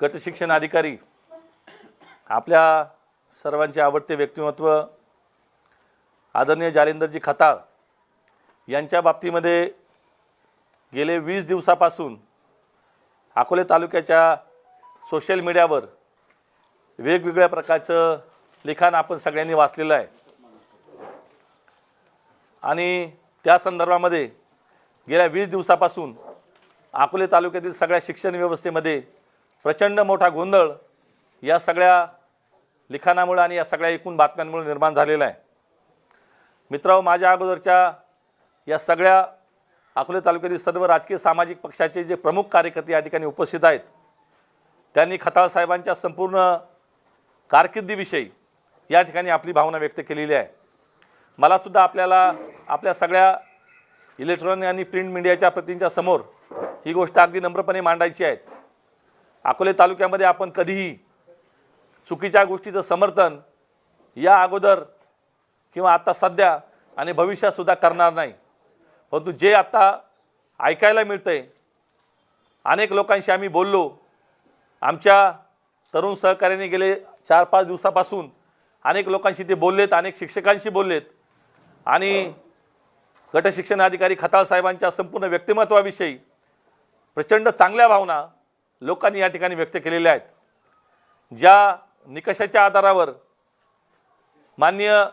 गट शिक्षण अधिकारी आपल्या सर्वांचे आवडते व्यक्तिमत्व आदरणीय जालिंदरजी खताळ यांच्या बाबतीमध्ये गेले वीस दिवसापासून अकोले तालुक्याच्या सोशल मीडियावर वेगवेगळ्या प्रकारचं लिखाण आपण सगळ्यांनी वाचलेलं आहे. आणि त्या संदर्भामध्ये गेल्या वीस दिवसापासून अकोले तालुक्यातील सगळ्या शिक्षण व्यवस्थेमध्ये प्रचंड मोठा गोंधळ या सगळ्या लिखाणामुळे आणि या सगळ्या एकूण बातम्यांमुळे निर्माण झालेला आहे. मित्रांनो माझ्या अगोदरच्या या सगळ्या अकोले तालुक्यातील सर्व राजकीय सामाजिक पक्षाचे जे प्रमुख कार्यकर्ते या ठिकाणी उपस्थित आहेत त्यांनी खताळ साहेबांच्या संपूर्ण कारकिर्दीविषयी या ठिकाणी आपली भावना व्यक्त केलेली आहे. मलासुद्धा आपल्याला आपल्या सगळ्या इलेक्ट्रॉनिक आणि प्रिंट मीडियाच्या प्रतींच्या समोर ही गोष्ट अगदी नम्रपणे मांडायची आहे. अकोले तालुक्यामध्ये आपण कधीही चुकीच्या गोष्टीचं समर्थन या अगोदर किंवा आत्ता सध्या आणि भविष्यातसुद्धा करणार नाही. परंतु जे आत्ता ऐकायला मिळतं आहे अनेक लोकांशी आम्ही बोललो. आमच्या तरुण सहकार्याने गेले चार पाच दिवसापासून अनेक लोकांशी ते बोललेत अनेक शिक्षकांशी बोललेत. आणि गटशिक्षण अधिकारी खताळ साहेबांच्या संपूर्ण व्यक्तिमत्वाविषयी प्रचंड चांगल्या भावना लोकांनी या ठिकाणी व्यक्त केलेल्या आहेत. ज्या निकषाच्या आधारावर मान्य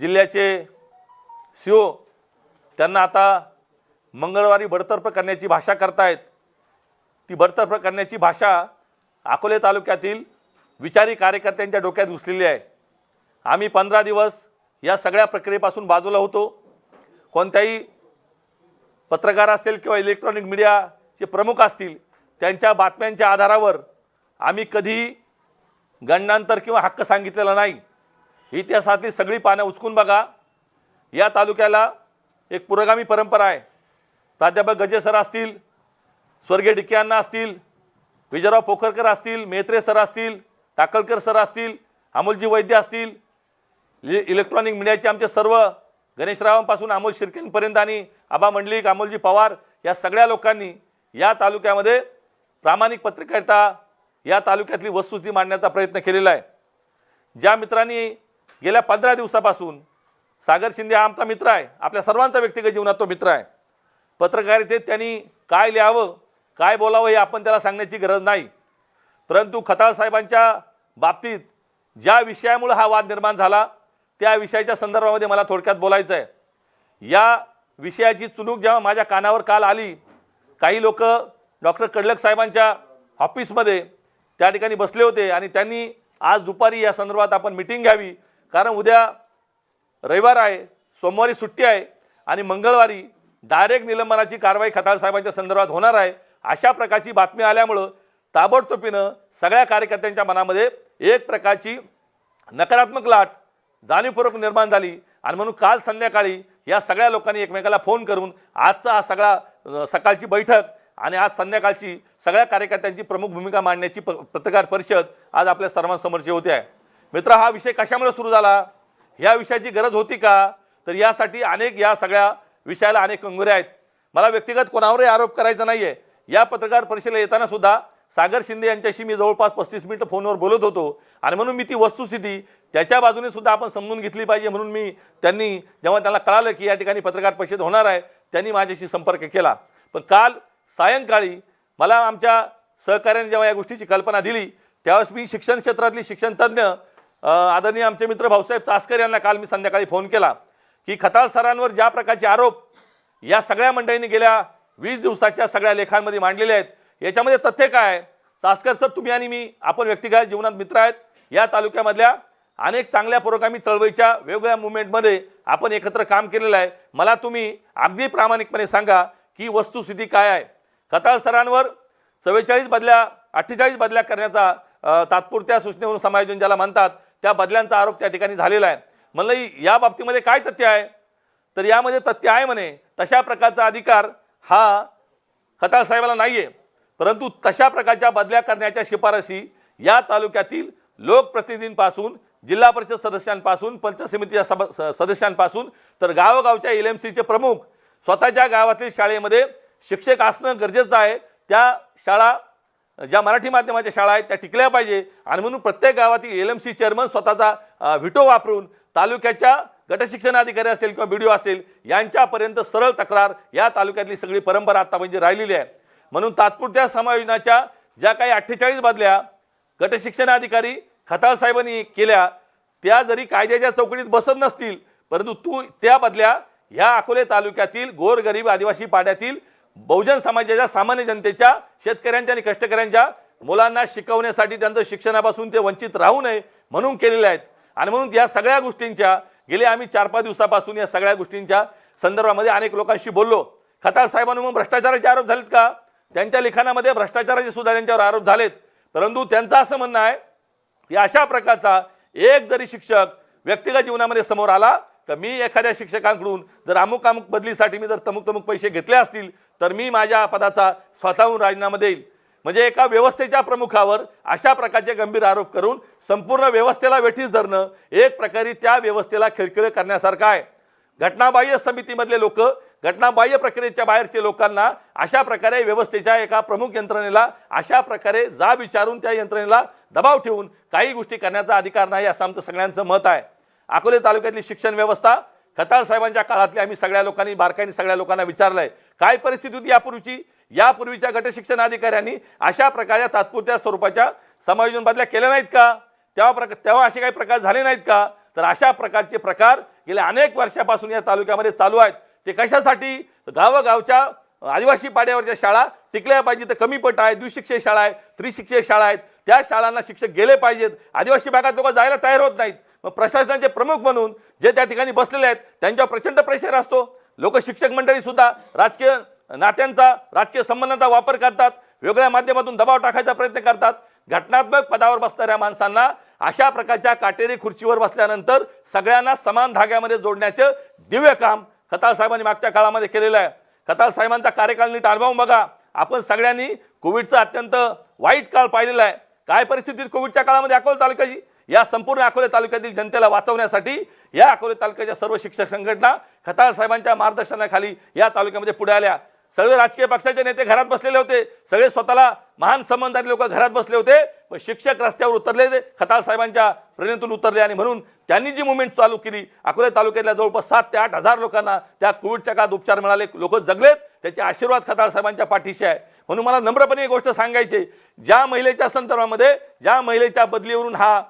जिल्ह्याचे सी ओ त्यांना आता मंगळवारी बडतर्फ करण्याची भाषा करतायत. ती बडतर्फ करण्याची भाषा अकोले तालुक्यातील विचारी कार्यकर्त्यांच्या डोक्यात घुसलेली आहे. आम्ही पंधरा दिवस या सगळ्या प्रक्रियेपासून बाजूला होतो. कोणत्याही पत्रकार असेल किंवा इलेक्ट्रॉनिक मीडियाचे प्रमुख असतील त्यांच्या बातम्यांच्या आधारावर आम्ही कधी गणनांतर किंवा हक्क सांगितलेला नाही. इतिहासातली सगळी पानं उचकून बघा. या तालुक्याला एक पुरोगामी परंपरा आहे. प्राध्यापक गजे सर असतील स्वर्गीय डिके अण्णा असतील विजयराव पोखरकर असतील मेत्रे सर असतील टाकलकर सर असतील अमोलजी वैद्य असतील इलेक्ट्रॉनिक मीडियाचे आमचे सर्व गणेशरावांपासून अमोल शिर्केंपर्यंत आणि आबा मंडलिक अमोलजी पवार या सगळ्या लोकांनी या तालुक्यामध्ये प्रामाणिक पत्रकारिता या तालुक्यातली वस्तुस्थिती मांडण्याचा प्रयत्न केलेला आहे. ज्या मित्रांनी गेल्या पंधरा दिवसापासून सागर शिंदे हा आमचा मित्र आहे आपल्या सर्वांचा व्यक्तिगत जीवनात तो मित्र आहे. पत्रकारितेत त्यांनी काय लिहावं काय बोलावं हे आपण त्याला सांगण्याची गरज नाही. परंतु खताळ साहेबांच्या बाबतीत ज्या विषयामुळे हा वाद निर्माण झाला त्या विषयाच्या संदर्भामध्ये मला थोडक्यात बोलायचं आहे. या विषयाची चुनूक जेव्हा माझ्या कानावर काल आली काही लोक डॉक्टर कडलक साहेबांच्या ऑफिसमध्ये त्या ठिकाणी बसले होते आणि त्यांनी आज दुपारी या संदर्भात आपण मिटिंग घ्यावी. कारण उद्या रविवार आहे सोमवारी सुट्टी आहे आणि मंगळवारी डायरेक्ट निलंबनाची कारवाई खताळ साहेबांच्या संदर्भात होणार आहे. अशा प्रकारची बातमी आल्यामुळं ताबडतोबीनं सगळ्या कार्यकर्त्यांच्या मनामध्ये एक प्रकारची नकारात्मक लाट जाणीवपूर्वक निर्माण झाली. आणि म्हणून काल संध्याकाळी या सगळ्या लोकांनी एकमेकाला फोन करून आजचा हा सगळा सकाळची बैठक आणि आज संध्याकाळची सगळ्या कार्यकर्त्यांची प्रमुख भूमिका मांडण्याची प पत्रकार परिषद आज आपल्या सर्वांसमोरची होते आहे. मित्र हा विषय कशामुळे सुरू झाला? या विषयाची गरज होती का? तर यासाठी अनेक या सगळ्या विषयाला अनेक कंगोरे आहेत. मला व्यक्तिगत कोणावरही आरोप करायचा नाही आहे या पत्रकार परिषदेला येताना सुद्धा सागर शिंदे यांच्याशी मी जवळपास पस्तीस मिनिटं फोनवर बोलत होतो आणि म्हणून मी ती वस्तुस्थिती त्याच्या बाजूने सुद्धा आपण समजून घेतली पाहिजे म्हणून मी त्यांनी जेव्हा त्यांना कळालं की या ठिकाणी पत्रकार परिषद होणार आहे त्यांनी माझ्याशी संपर्क केला. पण काल सायंकाळी मला आमच्या सहकार्याने जेव्हा या गोष्टीची कल्पना दिली त्यावेळेस मी शिक्षण क्षेत्रातली शिक्षण तज्ज्ञ आदरणीय आमचे मित्र भाऊसाहेब चासकर यांना काल मी संध्याकाळी फोन केला की खताळ सरांवर ज्या प्रकारचे आरोप या सगळ्या मंडळींनी गेल्या वीस दिवसाच्या सगळ्या लेखांमध्ये मांडलेले आहेत याच्यामध्ये तथ्य काय आहे? सर तुम्ही आणि मी आपण व्यक्तिगत जीवनात मित्र आहेत. या तालुक्यामधल्या अनेक चांगल्या पुरोगामी चळवळीच्या वेगवेगळ्या मुवमेंटमध्ये आपण एकत्र काम केलेलं आहे. मला तुम्ही अगदी प्रामाणिकपणे सांगा की वस्तुस्थिती काय आहे? खताळ सरांवर चव्वेचाळीस बदल्या अठ्ठेचाळीस बदल्या करण्याचा तात्पुरत्या सूचनेवरून समायोजन ज्याला म्हणतात त्या बदल्यांचा आरोप त्या ठिकाणी झालेला आहे. म्हणलं या बाबतीमध्ये काय तथ्य आहे? तर यामध्ये तथ्य आहे म्हणे तशा प्रकारचा अधिकार हा खताळ साहेबाला नाही आहे परंतु तशा प्रकारच्या बदल्या करण्याच्या शिफारसी या तालुक्यातील लोकप्रतिनिधींपासून जिल्हा परिषद सदस्यांपासून पंचायत समितीच्या सभ सदस्यांपासून तर गावोगावच्या एल एम सीचे प्रमुख स्वतःच्या गावातील शाळेमध्ये शिक्षक असणं गरजेचं आहे. त्या शाळा ज्या मराठी माध्यमाच्या शाळा आहेत त्या टिकल्या पाहिजे. आणि म्हणून प्रत्येक गावातील एल एम सी चेअरमन स्वतःचा व्हिटो वापरून तालुक्याच्या गटशिक्षणाधिकारी असेल किंवा बी असेल यांच्यापर्यंत सरळ तक्रार या तालुक्यातली सगळी परंपरा आता म्हणजे राहिलेली आहे. म्हणून तात्पुरत्या समायोजनाच्या ज्या काही अठ्ठेचाळीस बदल्या गटशिक्षणाधिकारी खताळ साहेबांनी केल्या त्या जरी कायद्याच्या चौकटीत बसत नसतील परंतु तू त्या बदल्या ह्या अकोले तालुक्यातील गोरगरीब आदिवासी पाड्यातील बहुजन समाजाच्या सामान्य जनतेच्या शेतकऱ्यांच्या आणि कष्टकऱ्यांच्या मुलांना शिकवण्यासाठी त्यांचं शिक्षणापासून ते वंचित राहू नये म्हणून केलेल्या आहेत. आणि म्हणून या सगळ्या गोष्टींच्या गेले आम्ही चार पाच दिवसापासून या सगळ्या गोष्टींच्या संदर्भामध्ये अनेक लोकांशी बोललो. खताळ साहेबांवर मग भ्रष्टाचाराचे आरोप झालेत का? त्यांच्या लिखाणामध्ये भ्रष्टाचाराचे सुद्धा त्यांच्यावर आरोप झालेत. परंतु त्यांचं असं म्हणणं आहे की अशा प्रकारचा एक जरी शिक्षक व्यक्तिगत जीवनामध्ये समोर आला तर मी एखाद्या शिक्षकांकडून जर अमुक अमुक बदलीसाठी मी जर तमुक तमुक पैसे घेतले असतील तर मी माझ्या पदाचा स्वतःहून राजीनामा देईल. म्हणजे एका व्यवस्थेच्या प्रमुखावर अशा प्रकारचे गंभीर आरोप करून संपूर्ण व्यवस्थेला वेठीस धरणं एक प्रकारे त्या व्यवस्थेला खिळखिळ करण्यासारखं आहे. घटनाबाह्य समितीमधले लोक घटनाबाह्य प्रक्रियेच्या बाहेरचे लोकांना अशा प्रकारे व्यवस्थेच्या एका प्रमुख यंत्रणेला अशा प्रकारे जा विचारून त्या यंत्रणेला दबाव ठेवून काही गोष्टी करण्याचा अधिकार नाही असं आमचं सगळ्यांचं मत आहे. अकोले तालुक्यातली शिक्षण व्यवस्था खताळ साहेबांच्या काळातली आम्ही सगळ्या लोकांनी बारकाईने सगळ्या लोकांना विचारलंय. काय परिस्थिती होती यापूर्वीची? यापूर्वीच्या गटशिक्षण अधिकाऱ्यांनी अशा प्रकारे तात्पुरत्या स्वरूपाच्या समायोजन बदल्या केल्या नाहीत का? तेव्हा प्रकार तेव्हा असे काही प्रकार झाले नाहीत का? तर अशा प्रकारचे प्रकार गेल्या अनेक वर्षापासून या तालुक्यामध्ये चालू आहेत. ते कशासाठी? गावोगावच्या आदिवासी पाड्यावरच्या शाळा टिकल्या पाहिजे तर कमी पट आहे द्विशिक्षक शाळा आहे त्रिशिक्षक शाळा आहेत. त्या शाळांना शिक्षक गेले पाहिजेत. आदिवासी भागात लोक जायला तयार होत नाहीत. मग प्रशासनाचे प्रमुख म्हणून जे त्या ठिकाणी बसलेले आहेत त्यांच्यावर प्रचंड प्रेशर असतो. लोक शिक्षक मंडळी सुद्धा राजकीय नात्यांचा राजकीय संबंधांचा वापर करतात. वेगळ्या माध्यमातून दबाव टाकायचा प्रयत्न करतात. घटनात्मक पदावर बसणाऱ्या माणसांना अशा प्रकारच्या काटेरी खुर्चीवर बसल्यानंतर सगळ्यांना समान धाग्यामध्ये जोडण्याचं दिव्य काम खताळ साहेबांनी मागच्या काळामध्ये केलेलं आहे. खताळ साहेबांचा कार्यकाळ नीट अनुभव बघा. आपण सगळ्यांनी कोविडचा अत्यंत वाईट काळ पाहिलेला आहे. काय परिस्थितीत कोविडच्या काळामध्ये अकोला तालुक्याची? या संपूर्ण अकोले तालुक्यातील जनतेला वाचवण्यासाठी या अकोले तालुक्याच्या सर्व शिक्षक संघटना खताळ साहेबांच्या मार्गदर्शनाखाली या तालुक्यामध्ये पुढे आल्या. सगळे राजकीय पक्षाचे नेते घरात बसलेले होते. सगळे स्वतःला महान संबंधात लोक घरात बसले होते. पण शिक्षक रस्त्यावर उतरले खताळ साहेबांच्या प्रेरणेतून उतरले आणि म्हणून त्यांनी जी मुवमेंट चालू केली अकोले तालुक्यातल्या जवळपास सात ते आठ हजार लोकांना त्या कोविडच्या काळात उपचार मिळाले. लोक जगलेत. त्याचे आशीर्वाद खताळ साहेबांच्या पाठीशी आहे. म्हणून मला नम्रपणे एक गोष्ट सांगायची ज्या महिलेच्या संदर्भामध्ये ज्या महिलेच्या बदलीवरून हा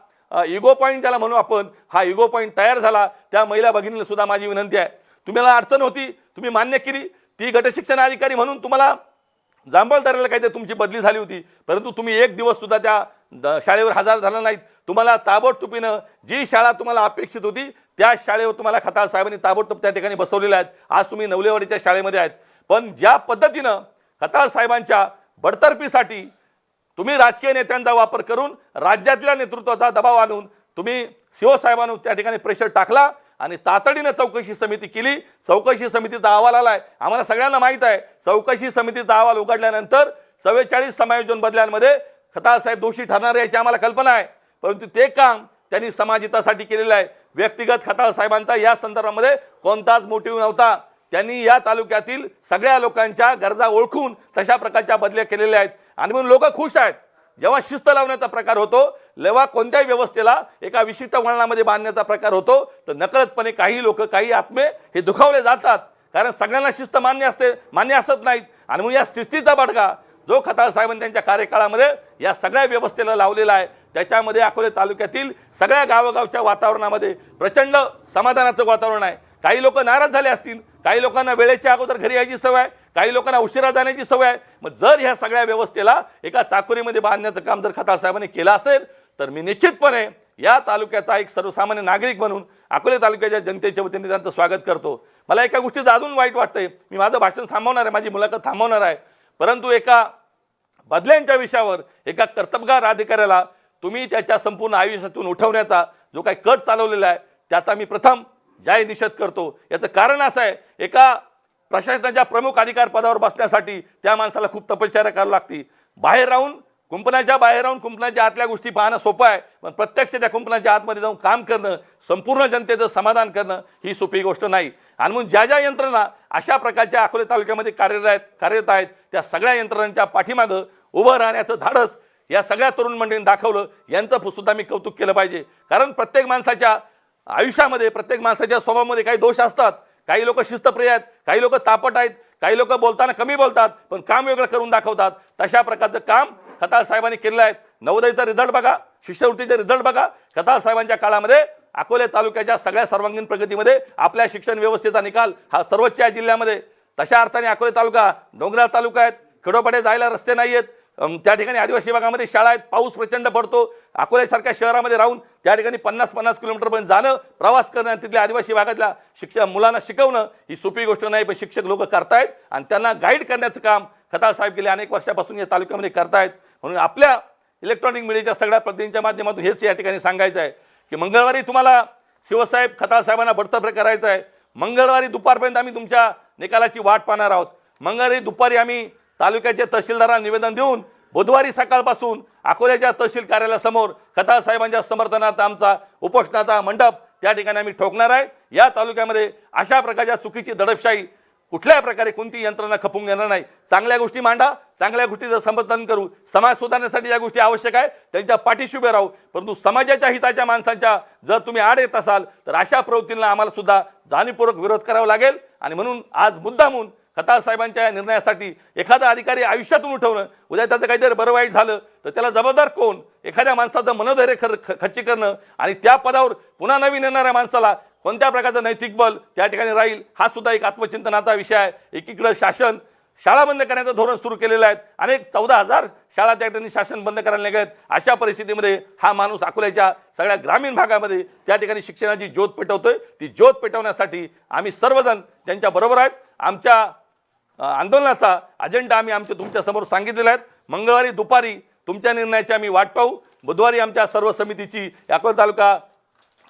इगो पॉईंट ज्याला म्हणू आपण हा इगो पॉईंट तयार झाला त्या महिला भगिनीला सुद्धा माझी विनंती आहे. तुम्हाला अडचण होती तुम्ही मान्य केली. ती गटशिक्षण अधिकारी म्हणून तुम्हाला जांभळदाराला काय ते तुमची बदली झाली होती. परंतु तुम्ही एक दिवस सुद्धा त्या द- शाळेवर हजर झाला नाहीत. तुम्हाला ताबडतोबीनं जी शाळा तुम्हाला अपेक्षित होती त्या शाळेवर तुम्हाला खताळ साहेबांनी ताबडतोब त्या ठिकाणी बसवलेल्या आहेत. आज तुम्ही नवलेवाडीच्या शाळेमध्ये आहेत. पण ज्या पद्धतीनं खताळ साहेबांच्या बडतर्फीसाठी तुम्ही राजकीय नेत्यांचा वापर करून राज्यातल्या नेतृत्वाचा दबाव आणून तुम्ही शिवसाहेबांवर त्या ठिकाणी प्रेशर टाकला आणि तातडीनं चौकशी समिती केली. चौकशी समितीचा अहवाल आला आहे आम्हाला सगळ्यांना माहीत आहे चौकशी समितीचा अहवाल उघडल्यानंतर चव्वेचाळीस समायोजन बदल्यांमध्ये खतासाहेब दोषी ठरणार याची आम्हाला कल्पना आहे. परंतु ते काम त्यांनी समाजितासाठी केलेलं आहे. व्यक्तिगत खताळ साहेबांचा या संदर्भामध्ये कोणताच मोटिव्ह नव्हता. त्यांनी या तालुक्यातील सगळ्या लोकांच्या गरजा ओळखून तशा प्रकारच्या बदल्या केलेल्या आहेत. आणि म्हणून लोक खुश आहेत. जेव्हा शिस्त लावण्याचा प्रकार होतो तेव्हा कोणत्याही व्यवस्थेला एका विशिष्ट वळणामध्ये बांधण्याचा प्रकार होतो तर नकळतपणे काही लोक काही आत्मे हे दुखावले जातात. कारण सगळ्यांना शिस्त मान्य असते मान्य असत नाहीत. आणि मग या शिस्तीचा बडगा जो खताळ साहेबांनी त्यांच्या कार्यकाळामध्ये या सगळ्या व्यवस्थेला लावलेला आहे त्याच्यामध्ये अकोले तालुक्यातील सगळ्या गावोगावच्या वातावरणामध्ये प्रचंड समाधानाचं वातावरण आहे. काही लोक नाराज झाले असतील काही लोकांना वेळेच्या अगोदर घरी यायची सवय आहे काही लोकांना उशिरा जाण्याची सवय. आहे मग जर ह्या सगळ्या व्यवस्थेला एका चाकोरीमध्ये बांधण्याचं काम जर खताळ साहेबांनी केलं असेल तर मी निश्चितपणे या तालुक्याचा एक सर्वसामान्य नागरिक म्हणून अकोले तालुक्याच्या जनतेच्या वतीने त्यांचं स्वागत करतो. मला एका गोष्टीचं अजून वाईट वाटतंय. मी माझं भाषण थांबवणार आहे माझी मुलाखत थांबवणार आहे. परंतु एका बदल्यांच्या विषयावर एका कर्तबगार अधिकाऱ्याला तुम्ही त्याच्या संपूर्ण आयुष्यातून उठवण्याचा जो काही कट चालवलेला आहे त्याचा मी प्रथम जाहीर निषेध करतो. याचं कारण असं आहे एका प्रशासनाच्या प्रमुख अधिकार पदावर बसण्यासाठी त्या माणसाला खूप तपश्चर्या करावी लागते. बाहेर राहून कुंपणाच्या बाहेर राहून कुंपणाच्या आतल्या गोष्टी पाहणं सोपं आहे पण प्रत्यक्ष त्या कुंपणाच्या आतमध्ये जाऊन काम करणं संपूर्ण जनतेचं समाधान करणं ही सोपी गोष्ट नाही. आणि म्हणून ज्या ज्या यंत्रणा अशा प्रकारच्या अकोले तालुक्यामध्ये कार्यरत आहेत कार्यरत आहेत त्या सगळ्या यंत्रणांच्या पाठीमागं उभं राहण्याचं धाडस या सगळ्या तरुण मंडळींनी दाखवलं यांचं सुद्धा मी कौतुक केलं पाहिजे. कारण प्रत्येक माणसाच्या आयुष्यामध्ये प्रत्येक माणसाच्या स्वभावामध्ये काही दोष असतात. काही लोक शिस्तप्रिय आहेत काही लोक तापट आहेत काही लोक बोलताना कमी बोलतात पण काम वेगळं करून दाखवतात. तशा प्रकारचं काम खताळ साहेबांनी केलेलं आहे. नवोदयचा रिझल्ट बघा शिष्यवृत्तीचे रिझल्ट बघा. खताळ साहेबांच्या काळामध्ये अकोले तालुक्याच्या सगळ्या सर्वांगीण प्रगतीमध्ये आपल्या शिक्षण व्यवस्थेचा निकाल हा सर्वोच्च आहे जिल्ह्यामध्ये. तशा अर्थाने अकोले तालुका डोंगराळ तालुका आहेत. खेडोपाडे जायला रस्ते नाही आहेत त्या ठिकाणी आदिवासी भागामध्ये शाळा आहेत पाऊस प्रचंड पडतो अकोल्यासारख्या शहरामध्ये राहून त्या ठिकाणी पन्नास पन्नास किलोमीटरपर्यंत जाणं प्रवास करणं आणि तिथल्या आदिवासी भागातल्या शिक्षक मुलांना शिकवणं ही सोपी गोष्ट नाही पण शिक्षक लोक करतायत आणि त्यांना गाईड करण्याचं काम खताळ साहेब गेले अनेक वर्षापासून या तालुक्यामध्ये करतायत. म्हणून आपल्या इलेक्ट्रॉनिक मीडियाच्या सगळ्या प्रतिनिधींच्या माध्यमातून हेच या ठिकाणी सांगायचं आहे की मंगळवारी तुम्हाला शिवसाहेब खताळ साहेबांना बडतर्फे करायचं आहे. मंगळवारी दुपारपर्यंत आम्ही तुमच्या निकालाची वाट पाहणार आहोत. मंगळवारी दुपारी आम्ही तालुक्याच्या तहसीलदारांना निवेदन देऊन बुधवारी सकाळपासून अकोल्याच्या तहसील कार्यालयासमोर खताळ साहेबांच्या समर्थनार्थ आमचा उपोषणाचा मंडप त्या ठिकाणी आम्ही ठोकणार आहे. या तालुक्यामध्ये अशा प्रकारच्या चुकीची दडपशाही कुठल्याही प्रकारे कोणती यंत्रणा खपून घेणार नाही. चांगल्या गोष्टी मांडा चांगल्या गोष्टीचं समर्थन करू. समाज सुधारण्यासाठी या गोष्टी आवश्यक आहे त्यांच्या पाठीशी उभे राहू. परंतु समाजाच्या हिताच्या माणसांच्या जर तुम्ही आड येत असाल तर अशा प्रवृत्तींना आम्हाला सुद्धा जाणीवपूर्वक विरोध करावा लागेल. आणि म्हणून आज मुद्दामून खताळ साहेबांच्या या निर्णयासाठी एखादा अधिकारी आयुष्यातून उठवणं उद्या त्याचं काहीतरी बरं वाईट झालं तर त्याला जबाबदार कोण? एखाद्या माणसाचं मनोधैर्य खर ख- खच्ची करणं आणि त्या पदावर पुन्हा नवीन येणाऱ्या माणसाला कोणत्या प्रकारचं नैतिक बल त्या ठिकाणी राहील हा सुद्धा एक आत्मचिंतनाचा विषय आहे. एकीकडं शासन शाळा बंद करण्याचं धोरण सुरू केलेलं आहे. अनेक चौदा हजार शाळा त्या ठिकाणी शासन बंद करायला निघालेत. अशा परिस्थितीमध्ये हा माणूस अकोल्याच्या सगळ्या ग्रामीण भागामध्ये त्या ठिकाणी शिक्षणाची ज्योत पेटवतोय. ती ज्योत पेटवण्यासाठी आम्ही सर्वजण त्यांच्या बरोबर आहेत. आमच्या आंदोलनाचा अजेंडा आम्ही आमच्या तुमच्यासमोर सांगितलेला आहे. मंगळवारी दुपारी तुमच्या निर्णयाची आम्ही वाट पाहू. बुधवारी आमच्या सर्व समितीची अकोला तालुका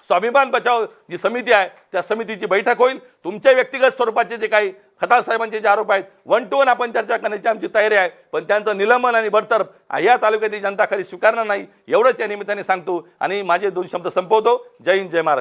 स्वाभिमान बचाव जी समिती आहे त्या समितीची बैठक होईल. तुमच्या व्यक्तिगत स्वरूपाचे जे काही खताळ साहेबांचे जे आरोप आहेत वन टू वन आपण चर्चा करण्याची आमची तयारी आहे. पण त्यांचं निलंबन आणि बडतर्फ या तालुक्यातील जनता खाली स्वीकारणार नाही एवढंच या निमित्ताने सांगतो. आणि माझे दोन शब्द संपवतो. जय हिंद जय महाराष्ट्र.